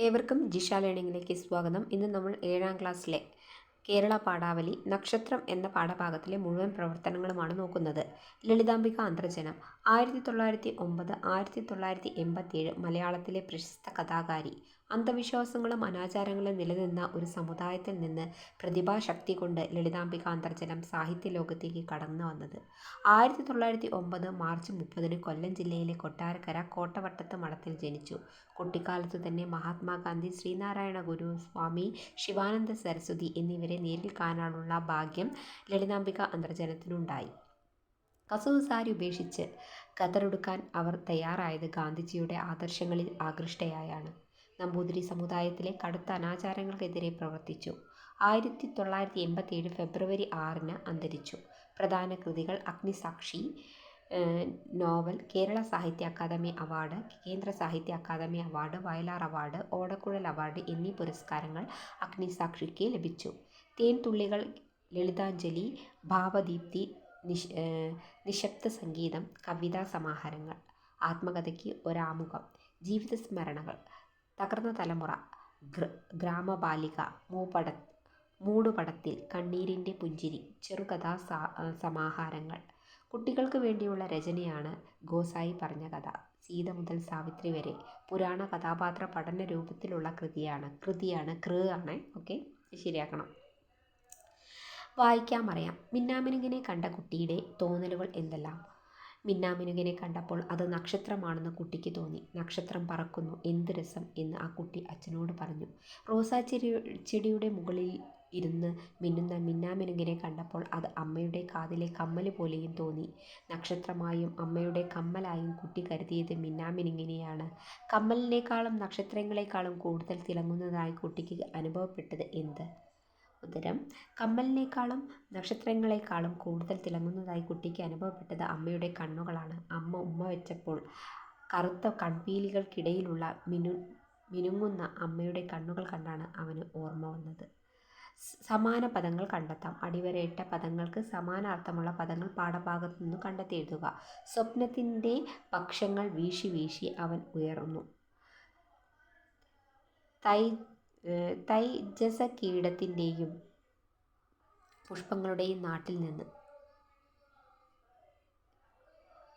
ഏവർക്കും ജിഷ ലേണിംഗിലേക്ക് സ്വാഗതം. ഇന്ന് നമ്മൾ ഏഴാം ക്ലാസ്സിലെ കേരള പാഠാവലി നക്ഷത്രം എന്ന പാഠഭാഗത്തിലെ മുഴുവൻ പ്രവർത്തനങ്ങളുമാണ് നോക്കുന്നത്. ലളിതാംബിക അന്തർജനം ആയിരത്തി തൊള്ളായിരത്തി ഒമ്പത് ആയിരത്തി തൊള്ളായിരത്തി മലയാളത്തിലെ പ്രശസ്ത കഥാകാരി അന്ധവിശ്വാസങ്ങളും അനാചാരങ്ങളും നിലനിന്ന ഒരു സമുദായത്തിൽ നിന്ന് പ്രതിഭാശക്തി കൊണ്ട് ലളിതാംബിക അന്തർജലം സാഹിത്യ ലോകത്തേക്ക് കടന്നു വന്നത്. ആയിരത്തി തൊള്ളായിരത്തി ഒമ്പത് മാർച്ച് മുപ്പതിന് കൊല്ലം ജില്ലയിലെ കൊട്ടാരക്കര കോട്ടവട്ടത്ത് മഠത്തിൽ ജനിച്ചു. കുട്ടിക്കാലത്തു തന്നെ മഹാത്മാഗാന്ധി ശ്രീനാരായണ ഗുരു സ്വാമി ശിവാനന്ദ സരസ്വതി എന്നിവരെ നേരിൽ കാണാനുള്ള ഭാഗ്യം ലളിതാംബിക അന്തർജനത്തിനുണ്ടായി കസവുസാരി ഉപേക്ഷിച്ച് കതറെടുക്കാൻ അവർ തയ്യാറായത് ഗാന്ധിജിയുടെ ആദർശങ്ങളിൽ ആകൃഷ്ടയായാണ്. നമ്പൂതിരി സമുദായത്തിലെ കടുത്ത അനാചാരങ്ങൾക്കെതിരെ പ്രവർത്തിച്ചു. ആയിരത്തി തൊള്ളായിരത്തി എൺപത്തി ഏഴ് ഫെബ്രുവരി ആറിന് അന്തരിച്ചു. പ്രധാന കൃതികൾ അഗ്നിസാക്ഷി നോവൽ കേരള സാഹിത്യ അക്കാദമി അവാർഡ് കേന്ദ്ര സാഹിത്യ academy award Vayalar award Odakkuzhal award എന്നീ പുരസ്കാരങ്ങൾ അഗ്നിസാക്ഷിക്ക് ലഭിച്ചു. തേൻതുള്ളികൾ ലളിതാഞ്ജലി ഭാവദീപ്തി നിശ് നിശബ്ദ സംഗീതം കവിതാ സമാഹാരങ്ങൾ ആത്മകഥയ്ക്ക് ഒരാമുഖം ജീവിത സ്മരണകൾ തകർന്ന തലമുറ. ഗ്രാമബാലിക മൂപട മൂടുപടത്തിൽ കണ്ണീരിന്റെ പുഞ്ചിരി ചെറുകഥാ സമാഹാരങ്ങൾ. കുട്ടികൾക്ക് വേണ്ടിയുള്ള രചനയാണ് ഗോസായി പറഞ്ഞ കഥ. സീത മുതൽ സാവിത്രി വരെ പുരാണ കഥാപാത്ര പഠന രൂപത്തിലുള്ള കൃതിയാണ് കൃതിയാണ് കൃ ആണ്. ഓക്കെ ശരിയാക്കണം. വായിക്കാൻ പറയാം മിന്നാമിനുങ്ങിനെ കണ്ട കുട്ടിയുടെ തോന്നലുകൾ എന്തെല്ലാം? മിന്നാമിനുങ്ങിനെ കണ്ടപ്പോൾ അത് നക്ഷത്രമാണെന്ന് കുട്ടിക്ക് തോന്നി. നക്ഷത്രം പറക്കുന്നു എന്ത് രസം എന്ന് ആ കുട്ടി അച്ഛനോട് പറഞ്ഞു. റോസാ ചെടി ചെടിയുടെ മുകളിൽ ഇരുന്ന് മിന്നുന്ന മിന്നാമിനുങ്ങിനെ കണ്ടപ്പോൾ അത് അമ്മയുടെ കാതിലെ കമ്മൽ പോലെയും തോന്നി. നക്ഷത്രമായും അമ്മയുടെ കമ്മലായും കുട്ടി കരുതിയത് മിന്നാമിനുങ്ങിനെയാണ് കമ്മലിനേക്കാളും നക്ഷത്രങ്ങളെക്കാളും കൂടുതൽ തിളങ്ങുന്നതായി കുട്ടിക്ക് അനുഭവപ്പെട്ടത് എന്ത്? ഉത്തരം കമ്മലിനേക്കാളും നക്ഷത്രങ്ങളെക്കാളും കൂടുതൽ തിളങ്ങുന്നതായി കുട്ടിക്ക് അനുഭവപ്പെട്ടത് അമ്മയുടെ കണ്ണുകളാണ്. അമ്മ ഉമ്മ വെച്ചപ്പോൾ കറുത്ത കൺപീലികൾക്കിടയിലുള്ള മിനു മിനുങ്ങുന്ന അമ്മയുടെ കണ്ണുകൾ കണ്ടാണ് അവന് ഓർമ്മ വന്നത്. സമാന പദങ്ങൾ കണ്ടെത്താം. അടിവരയിട്ട പദങ്ങൾക്ക് സമാനാർത്ഥമുള്ള പദങ്ങൾ പാഠഭാഗത്തു നിന്ന് കണ്ടെത്തി എഴുതുക സ്വപ്നത്തിന്റെ പക്ഷങ്ങൾ വീശി വീശി അവൻ ഉയർന്നു. തൈ തൈജസ കീടത്തിന്റെയും പുഷ്പങ്ങളുടെയും നാട്ടിൽ നിന്ന്.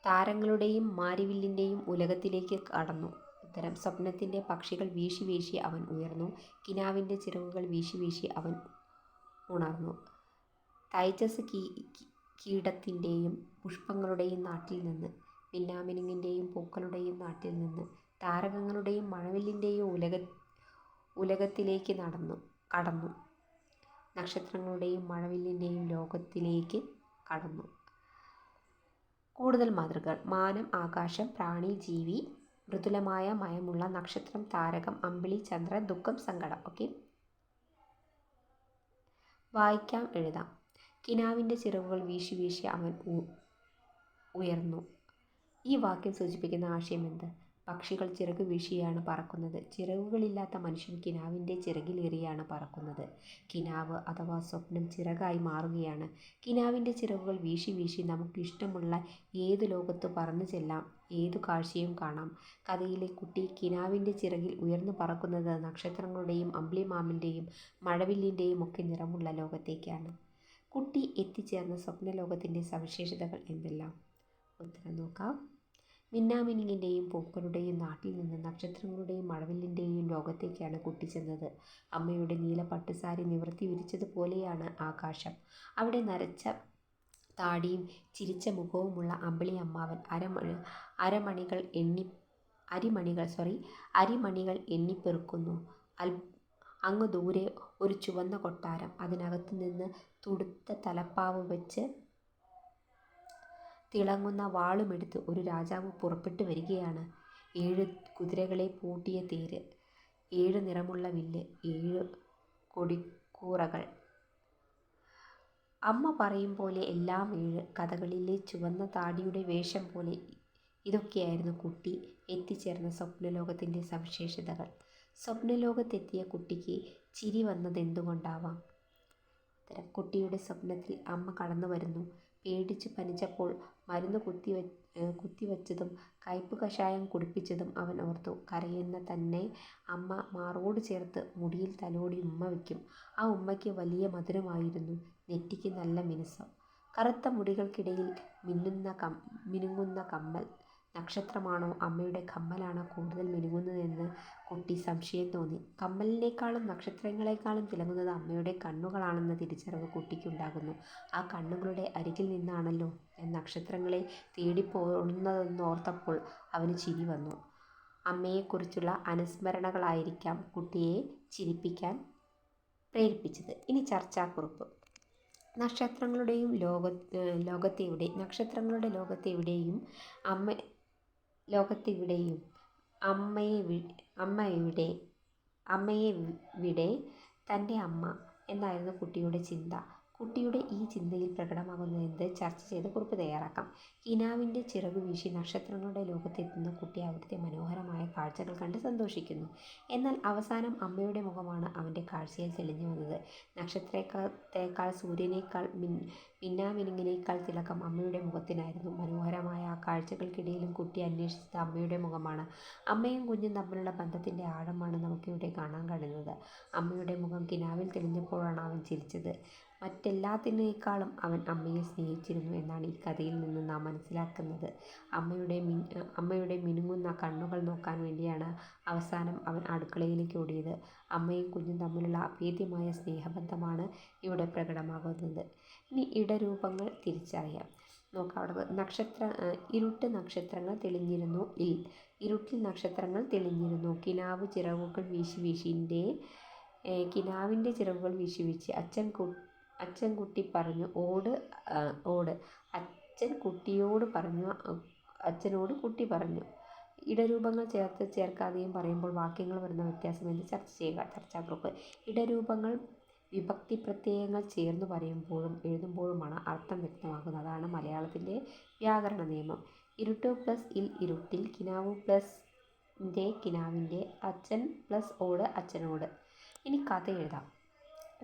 താരങ്ങളുടെയും മാരിവില്ലിന്റെയും ഉലകത്തിലേക്ക് കടന്നു. ഉത്തരം സ്വപ്നത്തിന്റെ പക്ഷികൾ വീശി വീശി അവൻ ഉയർന്നു. കിനാവിന്റെ ചിറകുകൾ വീശി വീശി അവൻ ഉണർന്നു. തൈജസ് കീ കീടത്തിന്റെയും പുഷ്പങ്ങളുടെയും നാട്ടിൽ നിന്ന് മിന്നാമിനുങ്ങിന്റെയും പൂക്കളുടെയും നാട്ടിൽ നിന്ന് താരകങ്ങളുടെയും മഴവില്ലിന്റെയും ഉലക ഉലകത്തിലേക്ക് നടന്നു കടന്നു. നക്ഷത്രങ്ങളുടെയും മഴവില്ലിന്റെയും ലോകത്തിലേക്ക് കടന്നു. കൂടുതൽ മാതൃകകൾ. മാനം ആകാശം പ്രാണി ജീവി മൃദുലമായ മയമുള്ള നക്ഷത്രം താരകം അമ്പിളി ചന്ദ്ര ദുഃഖം സങ്കടം. ഓക്കെ? വായിക്കാം എഴുതാം. കിനാവിന്റെ ചിറവുകൾ വീശി വീശി അവൻ ഉയർന്നു. ഈ വാക്യം സൂചിപ്പിക്കുന്ന ആശയം എന്ത്? പക്ഷികൾ ചിറക് വീശിയാണ് പറക്കുന്നത്. ചിറകുകളില്ലാത്ത മനുഷ്യൻ കിനാവിന്റെ ചിറകിലേറിയാണ് പറക്കുന്നത്. കിനാവ് അഥവാ സ്വപ്നം ചിറകായി മാറുകയാണ്. കിനാവിന്റെ ചിറകുകൾ വീശി വീശി നമുക്ക് ഇഷ്ടമുള്ള ഏത് ലോകത്ത് പറന്നു ചെല്ലാം ഏതു കാഴ്ചയും കാണാം. കഥയിലെ കുട്ടി കിനാവിന്റെ ചിറകിൽ ഉയർന്നു പറക്കുന്നത് നക്ഷത്രങ്ങളുടെയും അമ്പ്ലിമാമിന്റെയും മഴവില്ലിന്റെയും ഒക്കെ നിറമുള്ള ലോകത്തേക്കാണ്. കുട്ടി എത്തിച്ചേർന്ന സ്വപ്നലോകത്തിന്റെ സവിശേഷതകൾ എന്തെല്ലാം? ഉത്തരം നോക്കാം. മിന്നാമിനുങ്ങിന്റെയും പൂക്കളുടെയും നാട്ടിൽ നിന്ന് നക്ഷത്രങ്ങളുടെയും മഴവില്ലിന്റെയും ലോകത്തേക്കാണ് കുട്ടി ചെന്നത്. അമ്മയുടെ നീല പട്ടുസാരി നിവർത്തി വിരിച്ചതുപോലെയാണ് ആകാശം. അവിടെ നരച്ച താടിയും ചിരിച്ച മുഖവുമുള്ള അമ്പിളി അമ്മാവൻ അരമണി അരമണികൾ എണ്ണി അരിമണികൾ സോറി അരിമണികൾ എണ്ണിപ്പെറുക്കുന്നു അൽ അങ്ങ് ദൂരെ ഒരു ചുവന്ന കൊട്ടാരം. അതിനകത്തു നിന്ന് തുടുത്ത തലപ്പാവ് വെച്ച് തിളങ്ങുന്ന വാളുമെടുത്ത് ഒരു രാജാവ് പുറപ്പെട്ടു വരികയാണ്. ഏഴ് കുതിരകളെ പൂട്ടിയ തേര് ഏഴ് നിറമുള്ള വില്ല് ഏഴ് കൊടിക്കൂറകൾ. അമ്മ പറയും പോലെ എല്ലാം ഏഴ് കഥകളിലെ ചുവന്ന താടിയുടെ വേഷം പോലെ ഇതൊക്കെയായിരുന്നു കുട്ടി എത്തിച്ചേർന്ന സ്വപ്നലോകത്തിന്റെ സവിശേഷതകൾ. സ്വപ്നലോകത്തെത്തിയ കുട്ടിക്ക് ചിരി വന്നതെന്തുകൊണ്ടാവാം? ഉത്തരം കുട്ടിയുടെ സ്വപ്നത്തിൽ അമ്മ കടന്നു വരുന്നു പേടിച്ചു പനിച്ചപ്പോൾ മരുന്ന് കുത്തി കുത്തിവച്ചതും കയ്പ് കഷായം കുടിപ്പിച്ചതും അവൻ ഓർത്തു. കരയുന്ന തന്നെ അമ്മ മാറോട് ചേർത്ത് മുടിയിൽ തലോടി ഉമ്മ വയ്ക്കും. ആ ഉമ്മയ്ക്ക് വലിയ മധുരമായിരുന്നു. നെറ്റിക്ക് നല്ല മിനുസം. കറുത്ത മുടികൾക്കിടയിൽ മിന്നുന്ന കം മിനുങ്ങുന്ന കമ്മൽ. നക്ഷത്രമാണോ അമ്മയുടെ കമ്മലാണോ കൂടുതൽ മിനുങ്ങുന്നതെന്ന് കുട്ടി സംശയം തോന്നി. കമ്മലിനേക്കാളും നക്ഷത്രങ്ങളെക്കാളും തിളങ്ങുന്നത് അമ്മയുടെ കണ്ണുകളാണെന്ന തിരിച്ചറിവ് കുട്ടിക്കുണ്ടാകുന്നു. ആ കണ്ണുകളുടെ അരികിൽ നിന്നാണല്ലോ നക്ഷത്രങ്ങളെ നക്ഷത്രങ്ങളെ തേടിപ്പോന്നതെന്നോർത്തപ്പോൾ അവന് ചിരി വന്നു. അമ്മയെക്കുറിച്ചുള്ള അനുസ്മരണകളായിരിക്കാം കുട്ടിയെ ചിരിപ്പിക്കാൻ പ്രേരിപ്പിച്ചത്. ഇനി ചർച്ചാക്കുറിപ്പ്. നക്ഷത്രങ്ങളുടെയും ലോക ലോകത്തെവിടെ നക്ഷത്രങ്ങളുടെ ലോകത്തെവിടെയും അമ്മയെവിടെ തന്റെ അമ്മ എന്നായിരുന്നു കുട്ടിയുടെ ചിന്ത. കുട്ടിയുടെ ഈ ചിന്തയിൽ പ്രകടമാകുന്നതെന്ത് ചർച്ച ചെയ്ത് കുറിപ്പ് തയ്യാറാക്കാം. കിനാവിന്റെ കിനാവിന്റെ ചിറകുവീശി നക്ഷത്രങ്ങളുടെ ലോകത്തെത്തുന്ന കുട്ടി അവിടുത്തെ മനോഹരമായ കാഴ്ചകൾ കണ്ട് സന്തോഷിക്കുന്നു. എന്നാൽ അവസാനം അമ്മയുടെ മുഖമാണ് അവന്റെ കാഴ്ചയിൽ തെളിഞ്ഞു വന്നത്. നക്ഷത്രത്തേക്കാൾ സൂര്യനേക്കാൾ മിൻ മിന്നാമിനുങ്ങിനേക്കാൾ തിളക്കം അമ്മയുടെ മുഖത്തിനായിരുന്നു. മനോഹരമായ ആ കാഴ്ചകൾക്കിടയിലും കുട്ടി അന്വേഷിച്ചത് അമ്മയുടെ മുഖമാണ്. അമ്മയും കുഞ്ഞും തമ്മിലുള്ള ബന്ധത്തിന്റെ ആഴമാണ് നമുക്കിവിടെ കാണാൻ കഴിയുന്നത്. അമ്മയുടെ മുഖം കിനാവിൽ തെളിഞ്ഞപ്പോഴാണ് അവൻ ചിരിച്ചത്. മറ്റെല്ലാത്തിനേക്കാളും അവൻ അമ്മയെ സ്നേഹിച്ചിരുന്നു എന്നാണ് ഈ കഥയിൽ നിന്ന് നാം മനസ്സിലാക്കുന്നത്. അമ്മയുടെ അമ്മയുടെ മിനുങ്ങുന്ന കണ്ണുകൾ നോക്കാൻ വേണ്ടിയാണ് അവസാനം അവൻ അടുക്കളയിലേക്ക് ഓടിയത്. അമ്മയും കുഞ്ഞും തമ്മിലുള്ള അഭേദ്യമായ സ്നേഹബന്ധമാണ് ഇവിടെ പ്രകടമാകുന്നത്. ഇനി ഇടരൂപങ്ങൾ തിരിച്ചറിയാം. ഇരുട്ട് നക്ഷത്രങ്ങൾ തെളിഞ്ഞിരുന്നു ഇൽ. ഇരുട്ടിൽ നക്ഷത്രങ്ങൾ തെളിഞ്ഞിരുന്നു. കിനാവ് ചിറകുകൾ വീശി വീശിന്റെ കിനാവിന്റെ ചിറകുകൾ വീശി വീശി. അച്ഛൻ കുട്ടി പറഞ്ഞു ഓട് ഓട്. അച്ഛൻ കുട്ടിയോട് പറഞ്ഞു അച്ഛനോട് കുട്ടി പറഞ്ഞു. ഇടരൂപങ്ങൾ ചേർത്ത് ചേർക്കാതെയും പറയുമ്പോൾ വാക്യങ്ങൾ വരുന്ന വ്യത്യാസം എന്ന് ചർച്ച ചെയ്യുക. ചർച്ചാ ഗ്രൂപ്പ് ഇടരൂപങ്ങൾ വിഭക്തി പ്രത്യയങ്ങൾ ചേർന്ന് പറയുമ്പോഴും എഴുതുമ്പോഴുമാണ് അർത്ഥം വ്യക്തമാകുന്നത്. അതാണ് മലയാളത്തിന്റെ വ്യാകരണ നിയമം. ഇരുട്ട് പ്ലസ് ഇൽ ഇരുട്ടിൽ. കിനാവ് പ്ലസ് ന്റെ കിനാവിന്റെ. അച്ഛൻ പ്ലസ് ഓട് അച്ഛനോട്. ഇനി കഥ എഴുതാം.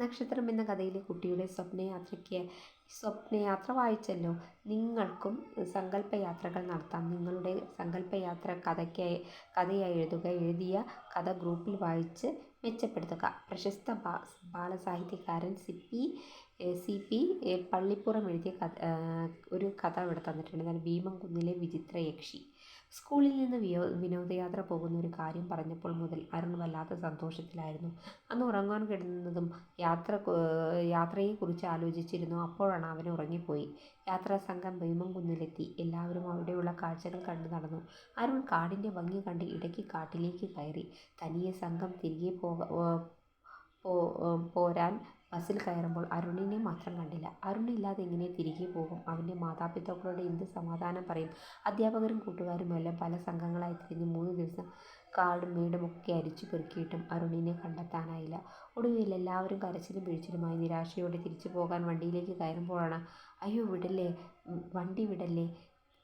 നക്ഷത്രം എന്ന കഥയിലെ കുട്ടിയുടെ സ്വപ്നയാത്രയ്ക്ക് സ്വപ്നയാത്ര വായിച്ചല്ലോ. നിങ്ങൾക്കും സങ്കല്പയാത്രകൾ നടത്താം. നിങ്ങളുടെ സങ്കല്പയാത്ര കഥയായി എഴുതുക. എഴുതിയ കഥ ഗ്രൂപ്പിൽ വായിച്ച് മെച്ചപ്പെടുത്തുക. പ്രശസ്ത ബാലസാഹിത്യകാരൻ C P C P Pallippuram എഴുതിയ കഥ ഒരു കഥ ഇവിടെ തന്നിട്ടുണ്ട്. ഭീമൻകുന്നിലെ വിചിത്രയക്ഷി. സ്കൂളിൽ നിന്ന് വിയോ വിനോദയാത്ര പോകുന്ന ഒരു കാര്യം പറഞ്ഞപ്പോൾ മുതൽ അരുൺ വല്ലാത്ത സന്തോഷത്തിലായിരുന്നു. അന്ന് ഉറങ്ങാൻ കിടന്നതും യാത്ര യാത്രയെക്കുറിച്ച് ആലോചിച്ചിരുന്നു. അപ്പോഴാണ് അവൻ ഉറങ്ങിപ്പോയി. യാത്രാ സംഘം ഭീമൻകുന്നിലെത്തി. എല്ലാവരും അവിടെയുള്ള കാഴ്ചകൾ കണ്ടു നടന്നു. അരുൺ കാടിന്റെ ഭംഗി കണ്ട് ഇടയ്ക്ക് കാട്ടിലേക്ക് കയറി. തനിയെ സംഘം തിരികെ പോരാൻ ബസിൽ കയറുമ്പോൾ അരുണിനെ മാത്രം കണ്ടില്ല. അരുൺ ഇല്ലാതെ എങ്ങനെ തിരികെ പോകും. അവന്റെ മാതാപിതാക്കളോട് എന്ത് സമാധാനം പറയും. അധ്യാപകരും കൂട്ടുകാരും എല്ലാം പല സംഘങ്ങളായി തിരിഞ്ഞ് മൂന്ന് ദിവസം കാടും വീടും ഒക്കെ അരിച്ചു പെറുക്കിയിട്ടും അരുണിനെ കണ്ടെത്താനായില്ല. ഒടുവിൽ എല്ലാവരും കരച്ചിലും പിഴിച്ചിലുമായി നിരാശയോടെ തിരിച്ചു പോകാൻ വണ്ടിയിലേക്ക് കയറുമ്പോഴാണ് അയ്യോ വിടല്ലേ വണ്ടി വിടല്ലേ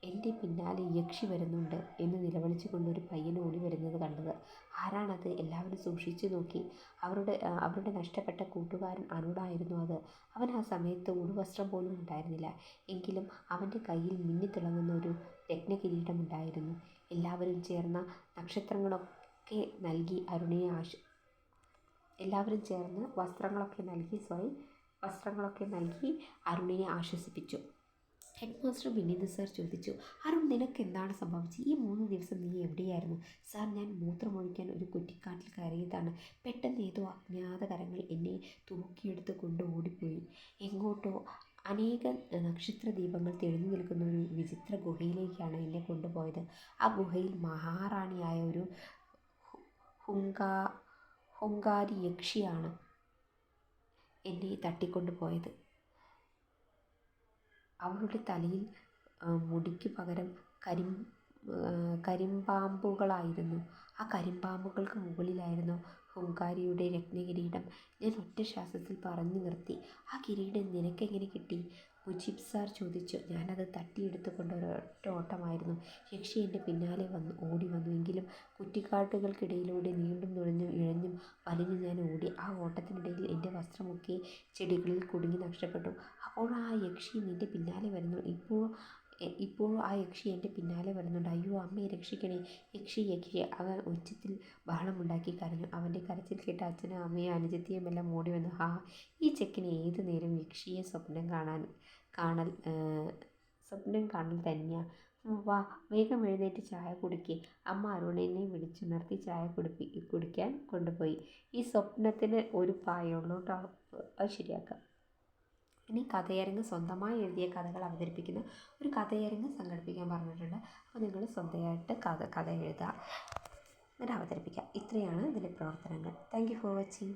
എന്റെ പിന്നാലെ യക്ഷി വരുന്നുണ്ട് എന്ന് നിലവിളിച്ചുകൊണ്ട് ഒരു പയ്യൻ ഓടി വരുന്നത് കണ്ടത്. ആരാണത്. എല്ലാവരും സൂക്ഷിച്ചു നോക്കി. അവരുടെ അവരുടെ നഷ്ടപ്പെട്ട കൂട്ടുകാരൻ അരുണായിരുന്നു അത്. അവൻ ആ സമയത്ത് ഉടുവസ്ത്രം പോലും ഉണ്ടായിരുന്നില്ല. എങ്കിലും അവന്റെ കയ്യിൽ മിന്നിത്തിളങ്ങുന്ന ഒരു രത്നകിരീടമുണ്ടായിരുന്നു. എല്ലാവരും ചേർന്ന നക്ഷത്രങ്ങളൊക്കെ നൽകി അരുണിനെ എല്ലാവരും ചേർന്ന് വസ്ത്രങ്ങളൊക്കെ നൽകി സോറി വസ്ത്രങ്ങളൊക്കെ നൽകി അരുണിനെ ആശ്വസിപ്പിച്ചു. ഹെഡ്മാസ്റ്റർ വിനീത് സാർ ചോദിച്ചു. അരുൺ നിനക്ക് എന്താണ് സംഭവിച്ചത്. ഈ മൂന്ന് ദിവസം നീ എവിടെയായിരുന്നു. സാർ ഞാൻ മൂത്രമൊഴിക്കാൻ ഒരു കുറ്റിക്കാട്ടിൽ കയറിയതാണ്. പെട്ടെന്ന് ഏതോ അജ്ഞാത കരങ്ങൾ എന്നെ തൂക്കിയെടുത്ത് കൊണ്ട് ഓടിപ്പോയി. എങ്ങോട്ടോ. അനേക നക്ഷത്ര ദീപങ്ങൾ തെളിഞ്ഞു നിൽക്കുന്ന ഒരു വിചിത്ര ഗുഹയിലേക്കാണ് എന്നെ കൊണ്ടുപോയത്. ആ ഗുഹയിൽ മഹാറാണിയായ ഒരു ഹുങ്കാ ഹുങ്കാരി യക്ഷിയാണ് എന്നെ തട്ടിക്കൊണ്ട് പോയത്. അവളുടെ തലയിൽ മുടിക്ക് പകരം കരിമ്പാമ്പുകളായിരുന്നു. ആ കരിമ്പാമ്പുകൾക്ക് മുകളിലായിരുന്നു ഹുങ്കാരിയുടെ രത്നകിരീടം. ഞാൻ ഒറ്റ ശ്വാസത്തിൽ പറഞ്ഞു നിർത്തി. ആ കിരീടം നിനക്കെങ്ങനെ കിട്ടി. മുജീബ് സാർ ചോദിച്ചു. ഞാനത് തട്ടിയെടുത്തുകൊണ്ട് ഒരൊറ്റ ഓട്ടമായിരുന്നു. യക്ഷി എന്റെ പിന്നാലെ വന്നു ഓടി വന്നു എങ്കിലും കുറ്റിക്കാട്ടുകൾക്കിടയിലൂടെ നീണ്ടും നുഴഞ്ഞും ഇഴഞ്ഞും വലിഞ്ഞു ഞാൻ ഓടി. ആ ഓട്ടത്തിനിടയിൽ എന്റെ വസ്ത്രമൊക്കെ ചെടികളിൽ കുടുങ്ങി നഷ്ടപ്പെട്ടു. അപ്പോൾ ആ യക്ഷി നിന്റെ പിന്നാലെ വരുന്നു. എ- ഇപ്പോഴും ആ യക്ഷി എന്റെ പിന്നാലെ വരുന്നുണ്ട്. അയ്യോ അമ്മയെ രക്ഷിക്കണേ. യക്ഷി യക്ഷി. അവൻ ഉച്ചത്തിൽ ബഹളമുണ്ടാക്കി കരഞ്ഞു. അവന്റെ കരച്ചിൽ കേട്ട് അച്ഛനും അമ്മയും അനുജത്തിയും എല്ലാം ഓടി വന്നു. ഹാ ഈ ചെക്കിന് ഏതു നേരം യക്ഷിയെ സ്വപ്നം കാണാൻ കാണൽ സ്വപ്നം കാണൽ തന്നെയാ? വാ വേഗം എഴുന്നേറ്റ് ചായ കുടിക്ക്. അമ്മ അരുണിനെ വിളിച്ചുണർത്തി ചായ കുടിപ്പി കുടിക്കാൻ കൊണ്ടുപോയി. ഈ സ്വപ്നത്തിന് ഒരു പായുള്ളൂ കേട്ടോ. അത് ശരിയാക്കാം. ഇനി കഥയരങ്ങ് സ്വന്തമായി എഴുതിയ കഥകൾ അവതരിപ്പിക്കുന്ന ഒരു കഥയരങ്ങ് സംഘടിപ്പിക്കാൻ പറഞ്ഞിട്ടുണ്ട്. അപ്പോൾ നിങ്ങൾ സ്വന്തമായിട്ട് കഥ കഥ എഴുതുക. എന്നിട്ട് അവതരിപ്പിക്കുക ഇത്രയാണ് ഇതിലെ പ്രവർത്തനങ്ങൾ. Thank you for watching